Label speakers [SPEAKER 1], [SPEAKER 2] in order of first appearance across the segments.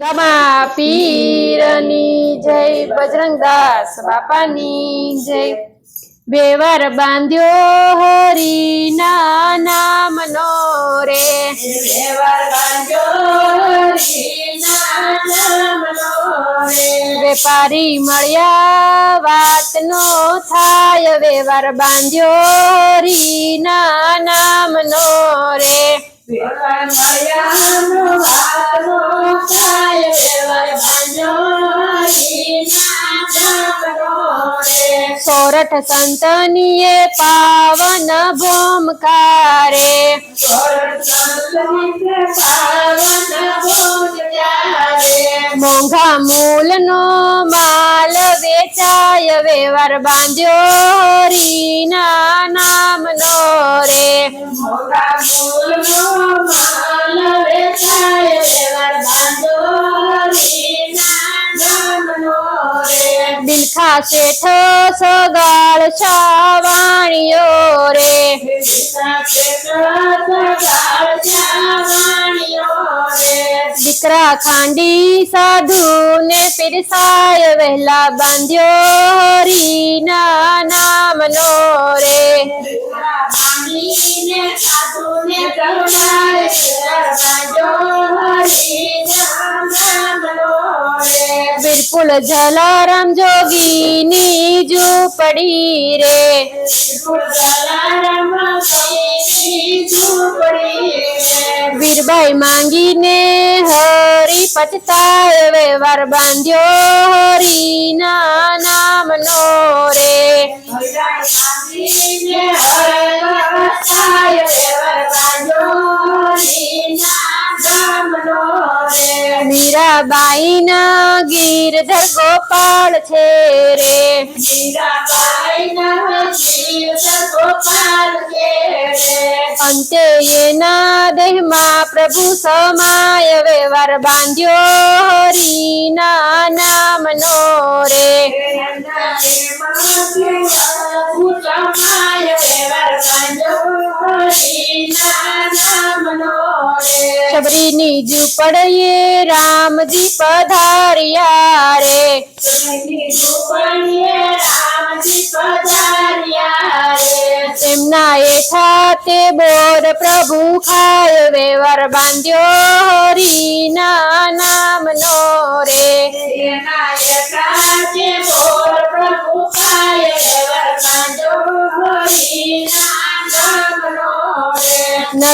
[SPEAKER 1] રમા પીરની જય બજરંગદાસ બાપાની જય બેવાર બાંધ્યો હરિના નામનો રે
[SPEAKER 2] વ્યવહાર બાંધ્યો હરિના નામનો રે.
[SPEAKER 1] વેપારી મળ્યા વાતનો થાય વેવાર બાંધ્યો હરિના નામનો રે
[SPEAKER 2] વ્યવહાર મળ્યાનો
[SPEAKER 1] સોરઠ સંતનીએ પાવન ભૂમકારે મોંઘા મૂલ
[SPEAKER 2] નો માલ વેચાય વ્યવહાર બાંધ્યો હરિના નામનો રે.
[SPEAKER 1] બિલખા શેઠ સગાળ છાવાણીઓ રે. દીકરા ખાંડી સાધુ ને પીરસાય વહેલા બાંધ્યો હરિના નામનો રે. બિરપુલ જલારામ જોગીની ઝૂંપડી રે. વીરબાઈ માંગીને હરી પચતાય વ્યવહાર બાંધ્યો હરીના નામનો મીરાબાઈના ગીરધર ગોપાલ છે રે. અંતે એના દેહમાં પ્રભુ સમાય વ્યવહાર બાંધ્યો હરિના નામનો રે. શબરીની ઝૂંપડીએ રામજી પધાર્યા રે. એમના એઠા તે બોર પ્રભુ ખાય વેવર બાંધ્યો હરિના.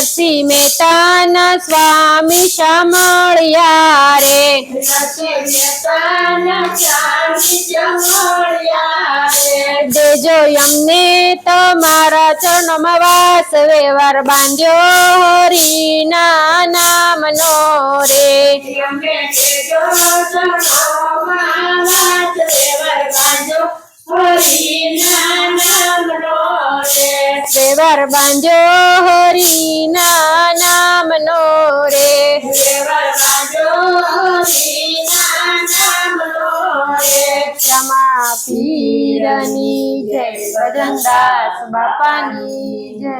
[SPEAKER 1] નરસિંહ મહેતાના સ્વામી શામળિયા રે. દેજો અમને તમારા ચરણમાં વાસ વેવાર બાંધ્યો હરિના નામનો રે. વેવર બાંધ્યો હરિના પીરની જય. બજરંગદાસ બાપાની જય.